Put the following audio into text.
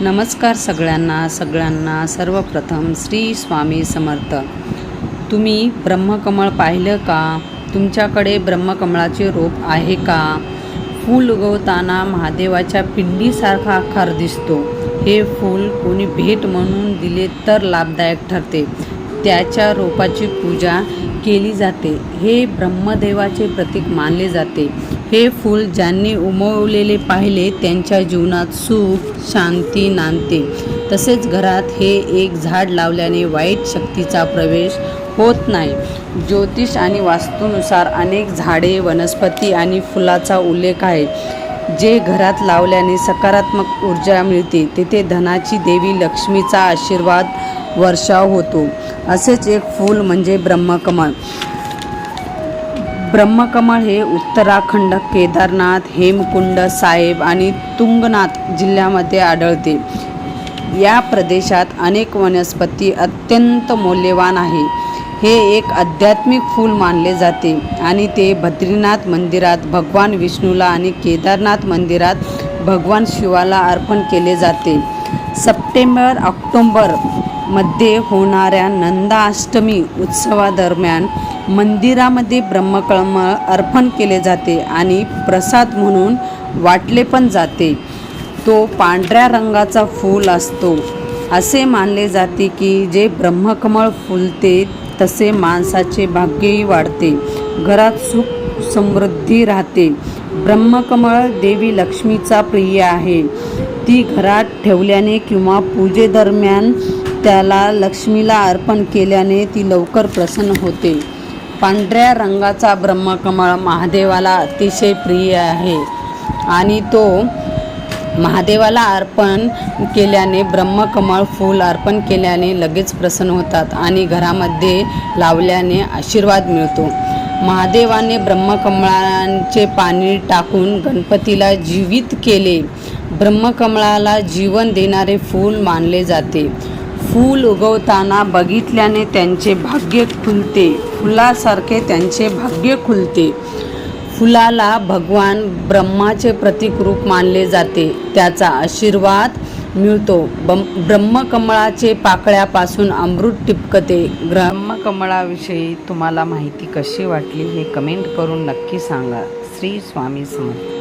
नमस्कार सगळ्यांना सगळ्यांना सर्वप्रथम श्री स्वामी समर्थ. तुम्ही ब्रह्मकमळ पाहिलं का? तुमच्याकडे ब्रह्मकमळाचे रोप आहे का? फूल उगवताना महादेवाच्या पिंडीसारखा आकार दिसतो. हे फूल कोणी भेट म्हणून दिले तर लाभदायक ठरते. त्याच्या रोपाची पूजा केली जाते. हे ब्रह्मदेवाचे प्रतीक मानले जाते. हे फूल ज्यांनी उमवलेले पाहिले त्यांच्या जीवनात सुख शांती नांदते. तसेच घरात हे एक झाड लावल्याने वाईट शक्तीचा प्रवेश होत नाही. ज्योतिष आणि वास्तूनुसार अनेक झाडे वनस्पती आणि फुलाचा उल्लेख आहे. जे घरात लावल्याने सकारात्मक ऊर्जा मिळते तेथे धनाची देवी लक्ष्मीचा आशीर्वाद वर्षाव होतो. असेच एक फूल म्हणजे ब्रह्मकमळ ब्रह्मकमळ हे उत्तराखंड केदारनाथ हेमकुंड साहेब आणि तुंगनाथ जिल्ह्यामध्ये आढळते. या प्रदेशात अनेक वनस्पती अत्यंत मौल्यवान आहे. हे एक आध्यात्मिक फूल मानले जाते आणि ते बद्रीनाथ मंदिरात भगवान विष्णूला आणि केदारनाथ मंदिरात भगवान शिवाला अर्पण केले जाते. सप्टेंबर ऑक्टोंबर मध्ये होणाऱ्या नंदाष्टमी उत्सवादरम्यान मंदिरामध्ये ब्रह्मकमळ अर्पण केले जाते आणि प्रसाद म्हणून वाटले पण जाते. तो पांढऱ्या रंगाचा फूल असतो. असे मानले जाते की जे ब्रह्मकमळ फुलते तसे माणसाचे भाग्यही वाढते. घरात सुख समृद्धी राहते. ब्रह्मकमळ देवी लक्ष्मीचा प्रिय आहे. ती घरात ठेवल्याने किंवा पूजेदरम्यान त्याला लक्ष्मीला अर्पण केल्याने ती लवकर प्रसन्न होते. पांढऱ्या रंगाचा ब्रह्मकमळ महादेवाला अतिशय प्रिय आहे आणि तो महादेवाला अर्पण केल्याने ब्रह्मकमळ फूल अर्पण केल्याने लगेच प्रसन्न होतात आणि घरामध्ये लावल्याने आशीर्वाद मिळतो. महादेवाने ब्रह्मकमळांचे पाणी टाकून गणपतीला जीवित केले. ब्रह्मकमळाला जीवन देणारे फूल मानले जाते. फूल उगवताना बघितल्याने त्यांचे भाग्य खुलते. फुलासारखे त्यांचे भाग्य खुलते. फुलाला भगवान ब्रह्माचे प्रतीक रूप मानले जाते. त्याचा आशीर्वाद मिळतो. बम ब्रह्मकमळाचे पाकळ्यापासून अमृत टिपकते. ब्रह्मकमळाविषयी तुम्हाला माहिती कशी वाटली हे कमेंट करून नक्की सांगा. श्री स्वामी समर्थ.